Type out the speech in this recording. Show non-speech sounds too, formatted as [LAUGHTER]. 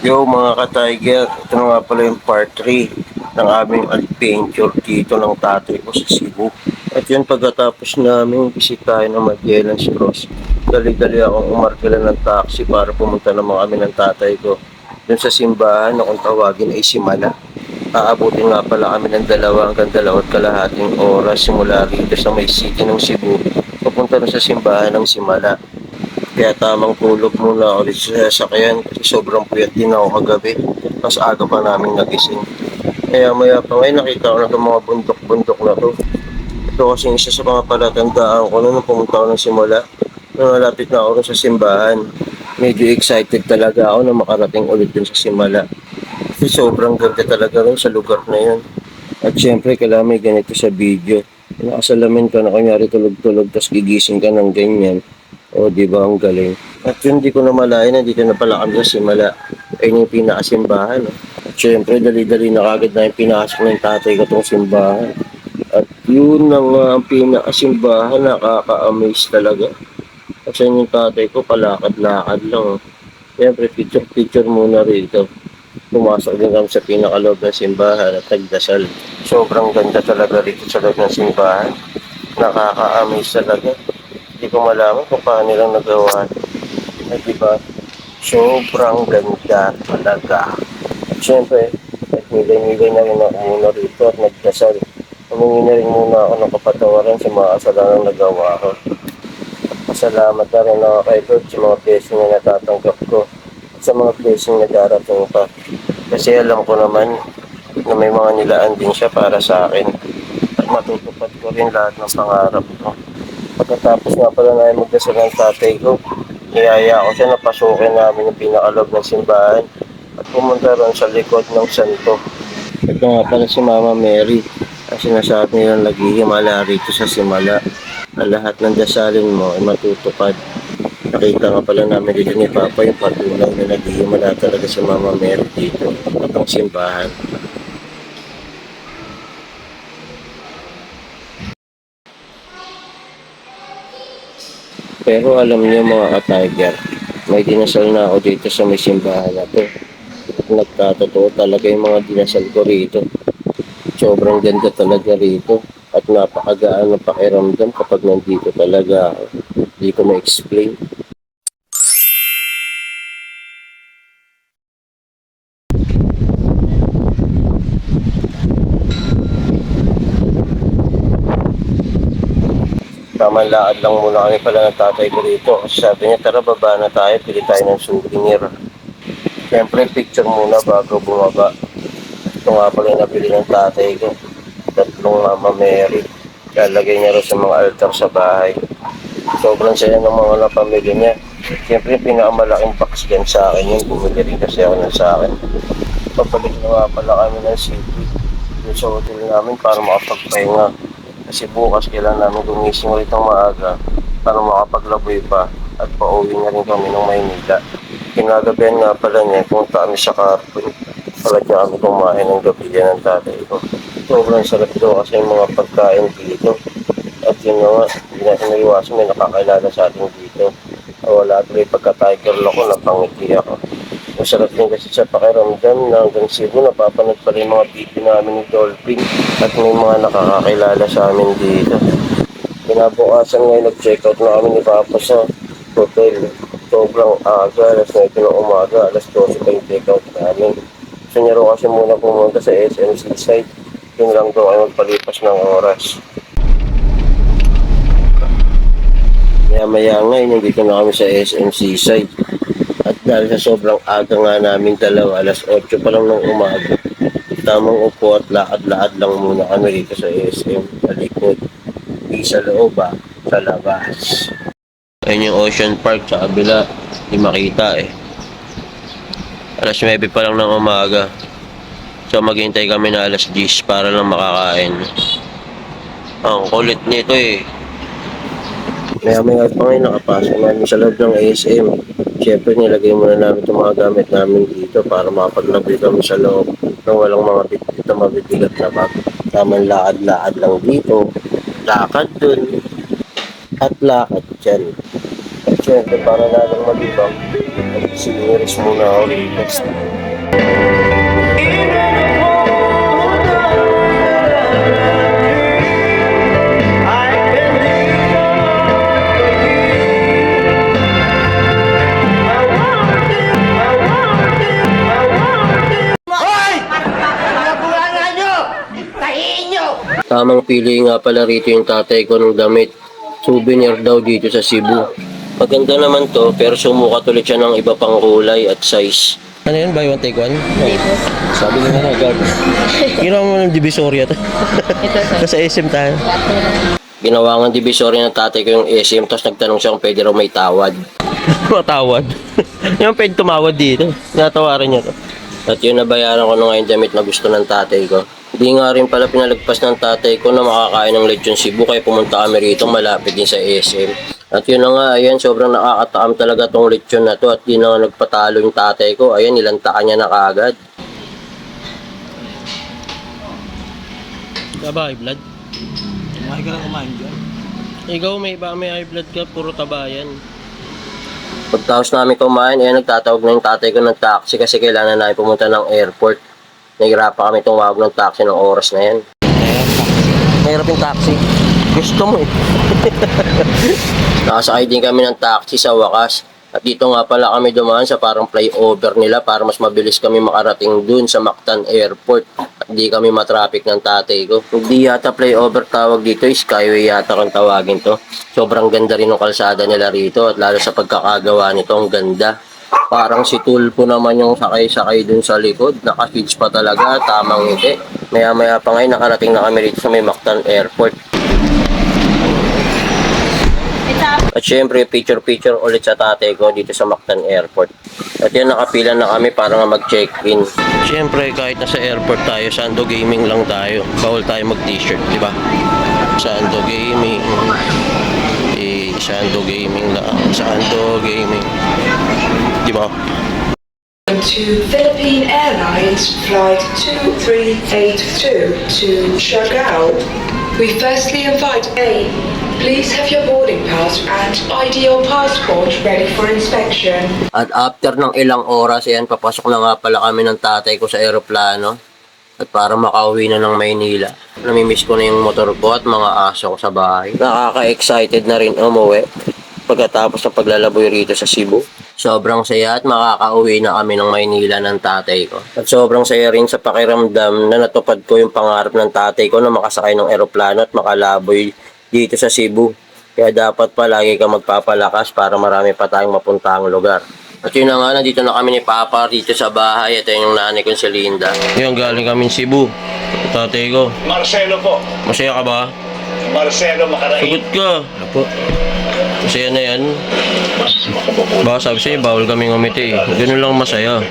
Yo mga ka-tiger, ito na nga pala yung part 3 ng aming adventure dito ng tatay ko sa Cebu. At yun pagkatapos namin bisitahin ng Magellan's Cross, dali-dali akong umarkila ng taxi para pumunta naman kami ng tatay ko. Dun sa simbahan na kung tawagin ay Simala. Aabutin nga pala kami ng dalawa hanggang dalawat kalahating oras simula rito sa may city ng Cebu papunta na sa simbahan ng Simala. Kaya tamang tulog muna dito sa sasakyan kasi sobrang puyat din ako kagabi. Tapos aga pa namin nagising. Kaya maya pa ngayon nakita ko na itong mga bundok-bundok na to. Ito kasi isa sa mga palatandaan ko noon nung pumunta ako ng simula. Nung nalapit na ako sa simbahan. Medyo excited talaga ako na makarating ulit dun sa simala. Kasi sobrang ganda talaga rin sa lugar na yun. At syempre, kailangan may ganito sa video. Nakasalamin ka na kunyari tulog-tulog, tapos gigising ka ng ganyan. O, di ba, ang galing. At yun, di ko na malayan na dito na pala kami sa simala. Ayun yung pinakasimbahan. At syempre, dali-dali na kagad na yung pinasok ng tatay ko tong simbahan. At yun ang uh, ang pinakasimbahan, nakaka-amaze talaga. Kasi yung tatay ko, palakad-lakad lang. oh. Siyempre, picture-picture muna rito. Pumasok din kami sa pinakaloob ng simbahan at nagdasal. Sobrang ganda talaga rito sa loob ng simbahan. Nakaka-amaze talaga. Hindi ko malaman kung paano nilang nagawa. Ay, di ba? Sobrang ganda talaga. At syempre, nagmigay-migay na rin ako muna rito at nagdasal. Humingi na rin muna ako ng kapatawaran sa mga kasalanang nagawa ko. Pasalamat na rin ako kay Lord sa mga blessing na natatanggap ko at sa mga blessing na darating pa. Kasi alam ko naman na may mga nilaan din siya para sa akin at matutupad ko rin lahat ng pangarap ko. Pagkatapos nga pala na magdasal ng tatay ko, niyaya ko siya na pasukin namin yung pinakalob ng simbahan at pumunta ron sa likod ng santo. Ito nga pala si Mama Mary. Ang sinasabi nilang naghihimala rito sa simala na lahat ng dasalin mo ay matutupad. Nakita nga pala namin dito ni Papa yung patunay na naghihimala talaga si Mama Mary dito at ang simbahan. Pero alam niyo mga ka-tiger, may dinasal na ako dito sa may simbahan na to. At nagkatotoo talaga yung mga dinasal ko rito. Sobrang ganda talaga rito. At napakagaan ng pakiramdam kapag nandito talaga ako. Hindi ko ma-explain. Tamang lakad lang muna kami pala ng tatay ko dito. Sabi niya, tara baba na tayo, pili tayo ng souvenir. Siyempre, picture muna bago bumaba. Ito nga pala yung nabili ng tatay ko. Tatlong Mama Mary. Lalagay niya rin sa mga altar sa bahay. Sobrang saya ng mga napamili niya. Siyempre, pinakamalaking box din sa akin yun. Bumili rin kasi ako ng sa akin. Pabalik na nga pala kami ng city. Yung sa hotel namin para makapagpahinga. Kasi bukas kailangan namin gumising ulit ng maaga para makapaglaboy pa at pauwi na rin kami ng Maynila. Kinagabihan nga pala niya kung kami sa carpool. Pala niya kami kumain ng gabi yan ng tatay ko. Sobrang sarap daw kasi yung mga pagkain dito. At yun nga, hindi natin naiwasan may nakakilala sa atin dito. Wala tuloy pagka-tiger lock ko, napangiti ako. Masarap din kasi sa pakiramdam na hanggang Cebu napapanood pa rin mga video namin ni Dolphin at may mga nakakakilala sa amin dito. Kinabukasan ngayon nag-check out na kami ni Papa sa hotel. Sobrang aga, alas 9 ng umaga, alas 12 pa yung check out namin. Gusto niya raw kasi muna pumunta sa SMC site. Yun lang daw ay magpalipas ng oras. Maya maya nga, nandito na kami sa SMC site. Dahil sa sobrang aga nga namin dalawa, alas 8 pa lang ng umaga. Tamang upo at lakad-lakad lang muna kami dito sa SM sa likod. Di sa loob ah, sa labas. Ayun yung Ocean Park sa kabila. Hindi makita eh. Alas 9 pa lang ng umaga. So maghintay kami na alas 10 para lang makakain. Ang kulit nito eh. Maya maya pa ngayon nakapasok namin sa loob ng ASM. Siyempre nilagay muna namin itong mga gamit namin dito para makapaglabay kami sa loob nang walang mga bitbit na mabibigat na bag. Tamang lakad-lakad lang dito. Lakad dun. At lakad dyan. At Siyempre, para na lang malibang, nag-siniris muna ako dito. Tamang pili nga pala rito yung tatay ko ng damit. Souvenir daw dito sa Cebu. Maganda naman to, pero sumukat ulit siya ng iba pang kulay at size. Ano yun? Buy one, take one? Hindi po. Sabi nga na, Gab. Ginawa mo ng divisorya to. Ito sir. Nasa SM tayo. Ginawa nga divisorya ng tatay ko yung SM, tapos nagtanong siya kung pwede raw may tawad. [LAUGHS] Matawad? yung pwede tumawad dito. Natawaran niya to. At yun, nabayaran ko na nga yung damit na gusto ng tatay ko. Hindi nga rin pala pinalagpas ng tatay ko na makakain ng lechon Cebu kaya pumunta kami rito malapit din sa SM. At yun na nga, ayan, sobrang nakakatakam talaga tong lechon na to at di na nga nagpatalo yung tatay ko. Ayan, nilantakan niya na kaagad. Taba, high blood? Kumain ka na kumain dyan. Ikaw may iba, may high blood ka, puro taba yan. Pagtapos namin kumain, ayan, nagtatawag na yung tatay ko ng taxi kasi kailangan namin pumunta ng airport. Nahirapan kami tumawag ng taxi ng oras na yan. Mahirap yung taxi. Gusto mo eh. [LAUGHS] Nakasakay din kami ng taxi sa wakas. At dito nga pala kami dumaan sa parang flyover nila para mas mabilis kami makarating dun sa Mactan Airport. At di kami matraffic ng tatay ko. Hindi yata flyover tawag dito, skyway yata kung tawagin to. Sobrang ganda rin ng kalsada nila rito at lalo sa pagkakagawa nito, ang ganda. Parang si Tulpo naman yung sakay-sakay dun sa likod. Naka-hitch pa talaga, tamang ngiti. Maya-maya pa ngayon nakarating na kami rito sa may Mactan Airport. At syempre, picture-picture ulit sa tatay ko dito sa Mactan Airport. At yan, nakapila na kami para nga mag-check-in. Syempre, kahit nasa airport tayo, Sando Gaming lang tayo. Bawal tayo mag-t-shirt, di ba? Sando Gaming. Eh, Sando Gaming lang. Sando Gaming. Di ba? to Philippine Airlines Flight 2382 to Siargao. We firstly invite A. Please have your boarding pass and ID or passport ready for inspection. At after ng ilang oras, ayan, papasok na nga pala kami ng tatay ko sa aeroplano. At para makauwi na ng Maynila. Namimiss ko na yung motor ko at mga aso ko sa bahay. Nakaka-excited na rin umuwi. Pagkatapos ng paglalaboy rito sa Cebu. Sobrang saya at makakauwi na kami ng Maynila ng tatay ko. At sobrang saya rin sa pakiramdam na natupad ko yung pangarap ng tatay ko na makasakay ng eroplano at makalaboy dito sa Cebu. Kaya dapat palagi ka magpapalakas para marami pa tayong mapuntahang lugar. At yun na nga, nandito na kami ni Papa dito sa bahay. Ito yung nanay ko si Linda. Yung galing kami Cebu. Tatay ko. Marcelo po. Masaya ka ba? Marcelo Makarain. Sagot ka. Apo. Masaya na yan. Baka sabi sa'yo, bawal kaming umiti. Ganun lang masaya.